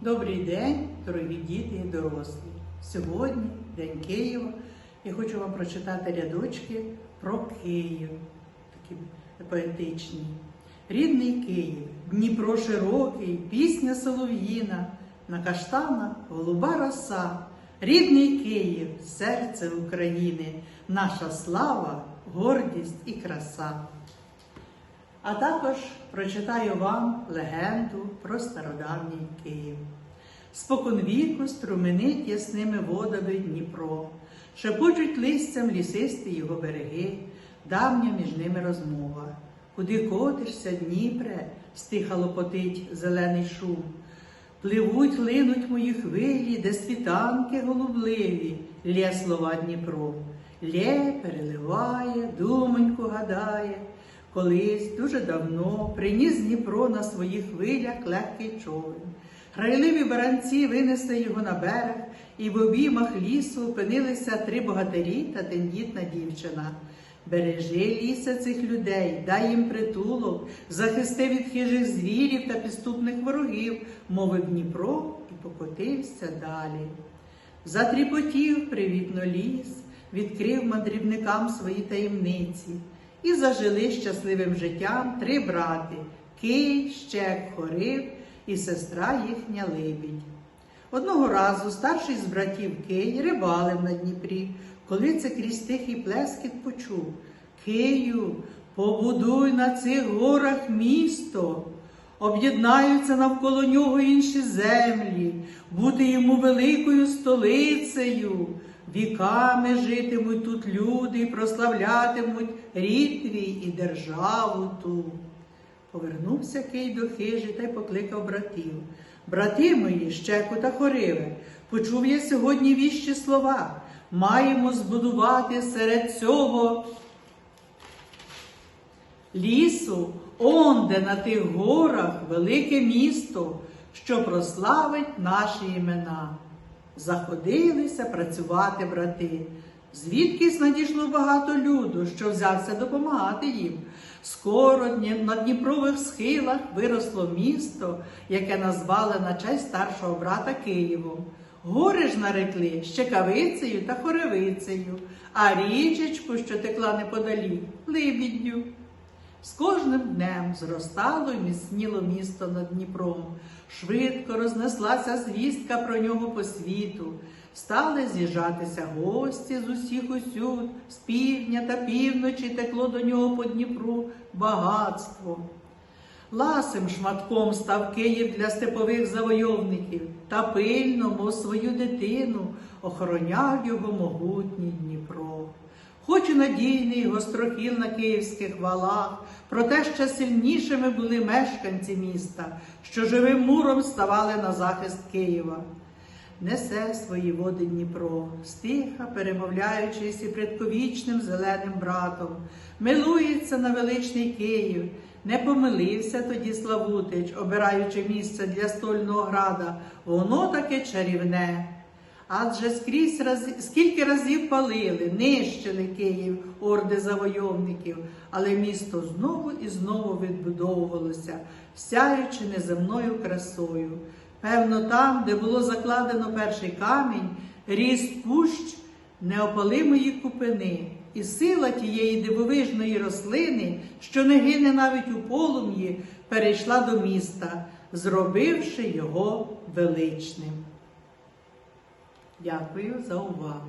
Добрий день, дорогі діти і дорослі. Сьогодні День Києва. Я хочу вам прочитати рядочки про Київ, такі поетичні. Рідний Київ, Дніпро широкий, пісня солов'їна, на каштанах голуба роса. Рідний Київ, серце України, наша слава, гордість і краса. А також прочитаю вам легенду про стародавній Київ. Споконвіку струменить ясними водами Дніпро, шепочуть листям лісисті його береги, давня між ними розмова. Куди котишся, Дніпре, стиха лопотить зелений шум. Пливуть, линуть мої хвилі, де світанки голубливі, лє слова Дніпро, лє переливає, думоньку гадає. Колись дуже давно приніс Дніпро на своїх хвилях легкий човен. Грайливі баранці винесли його на берег, і в обіймах лісу опинилися три богатирі та тендітна дівчина. Бережи ліса цих людей, дай їм притулок, захисти від хижих звірів та підступних ворогів, мовив Дніпро і покотився далі. Затріпотів привітно ліс, відкрив мандрівникам свої таємниці. І зажили щасливим життям три брати Кий, Щек, Хорив і сестра їхня Либідь. Одного разу старший з братів Кий рибалив на Дніпрі, коли це крізь тихий плескіт почув Кию, побудуй на цих горах місто, об'єднаються навколо нього інші землі, бути йому великою столицею. Віками житимуть тут люди і прославлятимуть рід твій і державу ту. Повернувся Кий до хижі та й покликав братів. Брати мої, щеку та хориве, почув я сьогодні віщі слова. Маємо збудувати серед цього лісу, онде на тих горах велике місто, що прославить наші імена. Заходилися працювати брати. Звідкись надійшло багато люду, що взявся допомагати їм. Скоро на Дніпрових схилах виросло місто, яке назвали на честь старшого брата Києвом. Гори ж нарекли Щекавицею та Хоревицею, а річечку, що текла неподалік, Либіддю. З кожним днем зростало й міцніло місто над Дніпром. Швидко рознеслася звістка про нього по світу. Стали з'їжджатися гості з усіх усюд, з півдня та півночі текло до нього по Дніпру багатство. Ласим шматком став Київ для степових завойовників та пильно, мов свою дитину, охороняв його могутній Дніпро. Хоч і надійний гострохіл на київських валах, проте ще сильнішими були мешканці міста, що живим муром ставали на захист Києва. Несе свої води Дніпро, стиха, перемовляючись і предковічним зеленим братом, милується на величний Київ. Не помилився тоді Славутич, обираючи місце для стольного града, воно таке чарівне. Адже скрізь рази, скільки разів палили, нищили Київ, орди завойовників, але місто знову і знову відбудовувалося, сяючи неземною красою. Певно, там, де було закладено перший камінь, ріс кущ неопалимої купини, і сила тієї дивовижної рослини, що не гине навіть у полум'ї, перейшла до міста, зробивши його величним. your grill's over.